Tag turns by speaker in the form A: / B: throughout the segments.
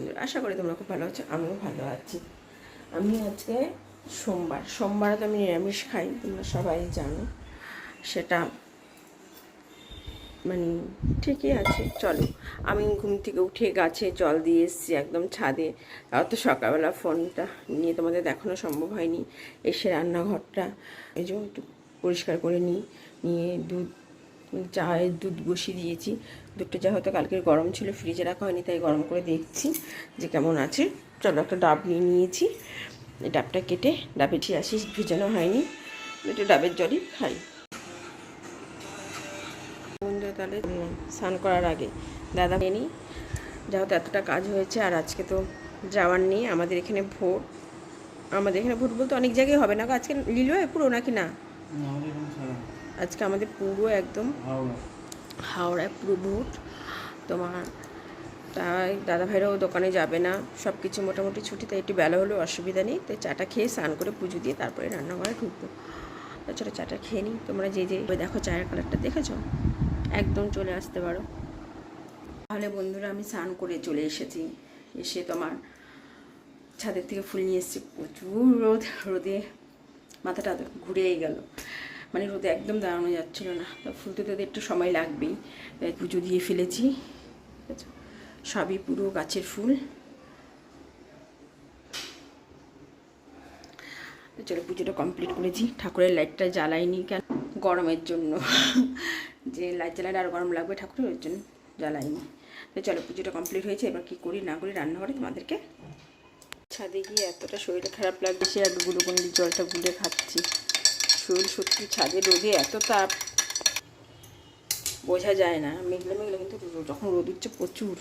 A: বন্ধুরা আশা করি তোমরা খুব ভালো আছো, আমিও ভালো আছি। আমি আজকে সোমবার, সোমবারে তো আমি নিরামিষ খাই, তোমরা সবাই জানো। সেটা মানে ঠিকই আছে, চলো। আমি ঘুম থেকে উঠে গাছে জল দিয়ে এসেছি, একদম ছাদে। আর তো সকালবেলা ফোনটা নিয়ে তোমাদের দেখানো সম্ভব হয়নি। এসে রান্নাঘরটা এই যে একটু পরিষ্কার করে নিই, নিয়ে দুধ চায়ের দুধ বসিয়ে দিয়েছি। দুধটা যা হয়তো কালকের গরম ছিল ফ্রিজে রাখা হয়নি, তাই গরম করে দেখছি যে কেমন আছে। চলো একটা ডাব নিয়ে নিয়েছি। ডাবটা কেটে ডাবে আসি ভিজানো হয়নি। একটু ডাবের জলই খাই। বন্ধুরা, তাহলে স্নান করার আগে দাদা নিই যেহেতু এতটা কাজ হয়েছে আর আজকে তো যাওয়ার নেই। আমাদের এখানে ভোট আমাদের এখানে ভোট বলতে অনেক জায়গায় হবে না আজকে লিলুয়ে পুরো নাকি না? আজকে আমাদের পুরো একদম
B: হাওড়া।
A: হাওড়ায় পুরো ভোট। তোমার তাই দাদা ভাইরাও দোকানে যাবে না। সব কিছু মোটামুটি ছুটি তাই একটু বেলা হলেও অসুবিধা নেই। তাই চাটা খেয়ে স্নান করে পুজো দিয়ে তারপরে রান্নাঘরে ঢুকবো। তাছাড়া চাটা খেয়ে নিই। তোমরা যে যে দেখো চায়ের কালারটা দেখেছ? একদম চলে আসতে পারো। তাহলে বন্ধুরা আমি স্নান করে চলে এসেছি। এসে তোমার ছাদের থেকে ফুল নিয়ে এসেছি। প্রচুর রোদ রোদে মাথাটা ঘুরেই গেল। মানে রোদে একদম দাঁড়ানো যাচ্ছিল না। তো ফুল তুলতে একটু সময় লাগবেই। পুজো দিয়ে ফেলেছি। সবই পুরো গাছের ফুল। চলো পুজোটা কমপ্লিট করেছি। ঠাকুরের লাইটটা জ্বালাইনি কেন? গরমের জন্য। যে লাইট জ্বালালে আর গরম লাগবে ঠাকুরের ওর জন্য জ্বালাইনি। তো চলো পুজোটা কমপ্লিট হয়েছে। এবার কী করি, না করি, রান্নাঘরে তোমাদেরকে ছাদে গিয়ে এতটা শরীর খারাপ লাগছে, সে এক গুলোকন্ডির জলটা গুলে খাচ্ছি। শরীর সত্যি ছাদে রোদে এত তাপ, বোঝা যায় না। মেঘলে মেঘলে কিন্তু যখন রোদ উঠছে প্রচুর।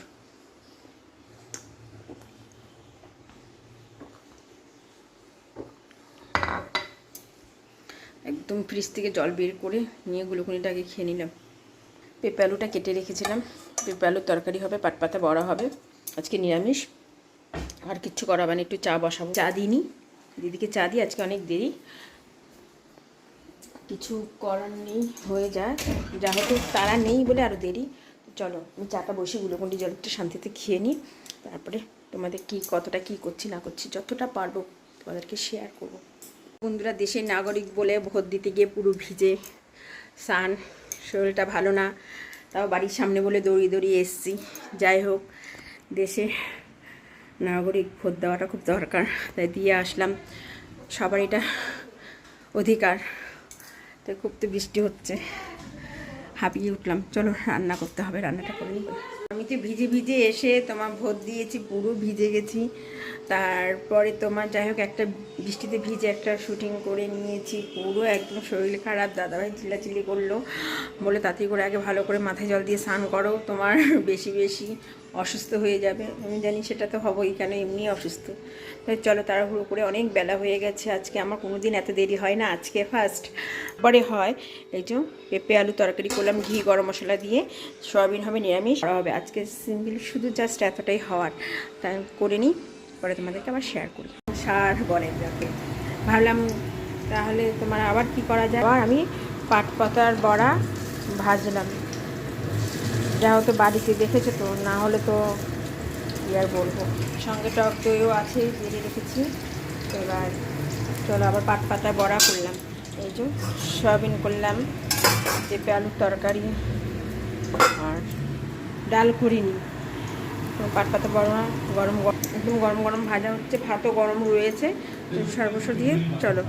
A: একদম ফ্রিজ থেকে জল বের করে নিয়ে গুলোকুনিটাকে খেয়ে নিলাম। পেঁপে কেটে রেখেছিলাম। পেঁপে তরকারি হবে পাট পাতা বড়া হবে। আজকে নিরামিষ। আর কিচ্ছু করা হবে না, একটু চা বসাবো। চা দিইনি। দিদিকে চা দিই, আজকে অনেক দেরি। কিছু করার নেই, হয়ে যায় যা হয়তো তারা নেই বলে আরও দেরি। চলো, আমি চাটা বসে গুলোকুন্ডি জলটা শান্তিতে খেয়ে নিই। তারপরে তোমাদের কি, কতটা কি করছি, না করছি, যতটা পারব তোমাদেরকে শেয়ার করব। বন্ধুরা, দেশের নাগরিক বলে ভোট দিতে গিয়ে পুরো ভিজে স্নান শরীরটা ভালো না। তাও বাড়ির সামনে বলে দৌড়িয়ে দৌড়িয়ে এসছি। যাই হোক, দেশে নাগরিক ভোট দেওয়াটা খুব দরকার। তাই দিয়ে আসলাম। সবার এটা অধিকার। তাই খুব তো বৃষ্টি হচ্ছে। হাঁপিয়ে উঠলাম। চলো, রান্না করতে হবে, রান্নাটা করে নিই। আমি তো ভিজে ভিজে এসে তোমার ভোট দিয়েছি, পুরো ভিজে গেছি। তারপরে তোমার যাই হোক, একটা বৃষ্টিতে ভিজে একটা শুটিং করে নিয়েছি। পুরো একদম শরীর খারাপ, দাদাভাই চিল্লাচিল্লি করল। বলে তাতে করে আগে ভালো করে মাথায় জল দিয়ে স্নান করো। তোমার বেশি বেশি অসুস্থ হয়ে যাবে। আমি জানি সেটা তো হবই, কেন এমনি অসুস্থ? চলো তাড়াহুড়ো করে অনেক বেলা হয়ে গেছে। আজকে আমার কোনো দিন এত দেরি হয় না, আজকে ফার্স্ট পরে হয়, এই যে পেঁপে আলু তরকারি করলাম, ঘি, গরম মশলা দিয়ে। সয়াবিন হবে, নিরামিষ হবে আজকে সিম্পল শুধু জাস্ট এতটাই হওয়ার। তাই করে নিই, পরে তোমাদেরকে আবার শেয়ার করি। সার বনের যাকে। ভাবলাম তাহলে তোমার আবার কি করা যায়? আবার আমি পাট পাতার বড়া ভাজলাম। যা হতো বাড়িতে দেখেছ তো, না হলে তো কি আর বলব। সঙ্গে টক দইও আছে বেরিয়ে রেখেছি। এবার চলো আবার পাট পাতা বড়া করলাম। এই যে সয়াবিন করলাম, পেঁপে আলুর তরকারি আর ডাল করিনি। পাট পাতা বড়া, গরম গরম একদম গরম গরম ভাজা হচ্ছে, ভাতও গরম রয়েছে। সর্বস্ব দিয়ে চলো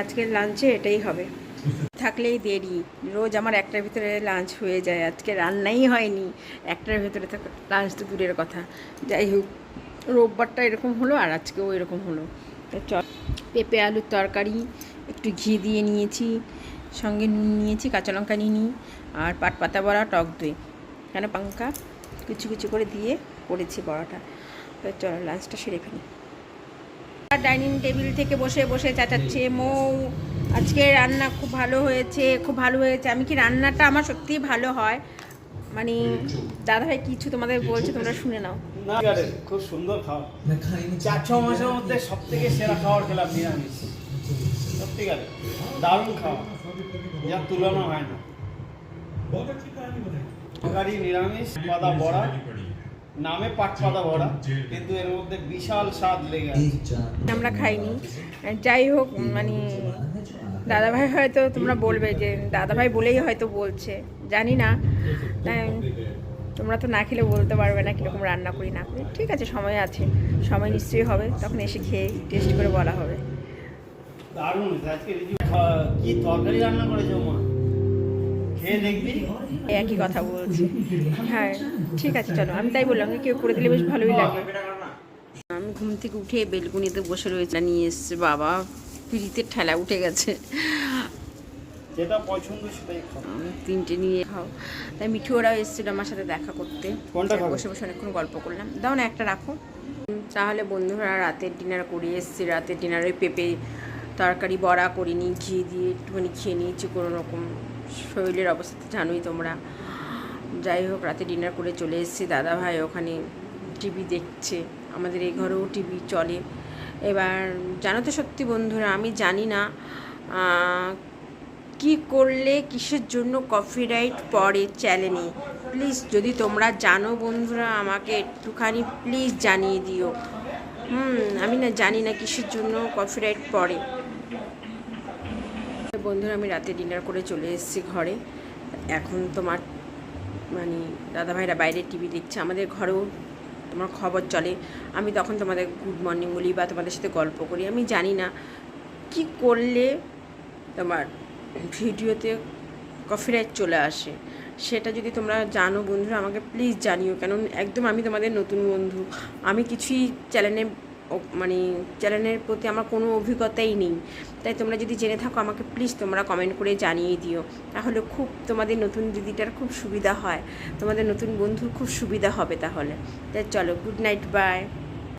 A: আজকের লাঞ্চে এটাই হবে। থাকলেই দেরি। রোজ আমার একটার ভিতরে লাঞ্চ হয়ে যায়। আজকে রান্নাই হয়নি। একটার ভিতরে লাঞ্চ তো দূরের কথা। যাই হোক রোববারটা এরকম হলো আর আজকেও এরকম হলো। চল পেঁপে আলুর তরকারি একটু ঘি দিয়ে নিয়েছি সঙ্গে নুন নিয়েছি কাঁচা লঙ্কা নিয়ে নিই আর পাট পাতা বড়া টক দই। কেন পাঙ্কা? কিছু কিছু করে দিয়ে করেছি বড়াটা। তো চলো লাঞ্চটা সেরে ফেলি। ডাইনিং টেবিল থেকে বসে বসে চাচাচ্ছে মৌ। আজকে রান্না খুব ভালো হয়েছে খুব ভালো হয়েছে। আমি কি রান্নাটা আমার সত্যিই ভালো হয়? মানে দাদাভাই কিছু তোমাদের বলছে তোমরা শুনে নাও।
B: খুব সুন্দর খাওয়া। চার ছ মাসের মধ্যে সব থেকে সেরা খাবার খেলাম নিরামিষ। সত্যিকারে দারুণ খাওয়া। যার তুলনা হয় না। নিরামিষ পাতা বড়া। নামে পাট পাতা ভরা কিন্তু এর মধ্যে বিশাল স্বাদ লেগে আছে।
A: আমরা খাইনি। যাই হোক মানে দাদাভাই হয়তো তোমরা বলবে যে দাদাভাই বলেই হয়তো বলছে জানি না। তোমরা তো না খেলে বলতে পারবে না কীরকম রান্না করি না করি। ঠিক আছে সময় আছে। সময় নিশ্চয়ই হবে তখন এসে খেয়ে টেস্ট করে বলা হবে।
B: দারুণ আজকে কি তরকারি রান্না করেছ মা
A: একই কথা বলছি। হ্যাঁ ঠিক আছে চলো। আমি তাই বললাম কেউ করে দিলে বেশ ভালোই লাগে। আমি ঘুম থেকে উঠে বেলকুনিতে বসে রয়েছে নিয়ে এসছে বাবা। পিড়িতে ঠেলা উঠে গেছে।
B: যেটা পছন্দ সেটাই খাও।
A: তিনটে নিয়ে খাও। তাই মিঠু ওরাও এসেছিল আমার সাথে দেখা করতে। বসে বসে অনেকক্ষণ গল্প করলাম। দাও না একটা রাখো। তাহলে বন্ধুরা রাতের ডিনার করে এসেছি। রাতের ডিনারে পেঁপে তরকারি বড়া করিনি ঘি দিয়ে একটুখানি খেয়ে নিয়েছি কোনো রকম। শরীরের অবস্থা তো জানোই তোমরা। যাই হোক, রাতে ডিনার করে চলে এসেছি দাদা ভাই, ওখানে টিভি দেখছে। আমাদের এই ঘরেও টিভি চলে। এবার, জানো তো সত্যি বন্ধুরা, আমি জানি না কি করলে কিসের জন্য কপিরাইট পড়ে চ্যানেলে প্লিজ যদি তোমরা জানো বন্ধুরা, আমাকে একটুখানি প্লিজ জানিয়ে দিও। হুম, আমি না জানি না কিসের জন্য কপিরাইট পড়ে। বন্ধুরা, আমি রাতে ডিনার করে চলে এসেছি ঘরে। এখন তোমার মানে দাদাভাইরা বাইরে টিভি দেখছে, আমাদের ঘরেও তোমার খবর চলে। আমি তখন তোমাদের গুড মর্নিং বলি বা তোমাদের সাথে গল্প করি। আমি জানি না কি করলে তোমার ভিডিওতে কপিরাইট চলে আসে। সেটা যদি তোমরা জানো বন্ধুরা, আমাকে প্লিজ জানিও। কেন একদম আমি তোমাদের নতুন বন্ধু। আমি কিছুই চ্যানেলে মানে চ্যানেলের প্রতি আমার কোনো অভিজ্ঞতাই নেই। তাই তোমরা যদি জেনে থাকো আমাকে, প্লিজ তোমরা কমেন্ট করে জানিয়ে দিও। তাহলে খুব তোমাদের নতুন দিদিটার খুব সুবিধা হয়। তোমাদের নতুন বন্ধুর খুব সুবিধা হবে তাহলে। তাই চলো, গুড নাইট, বাই।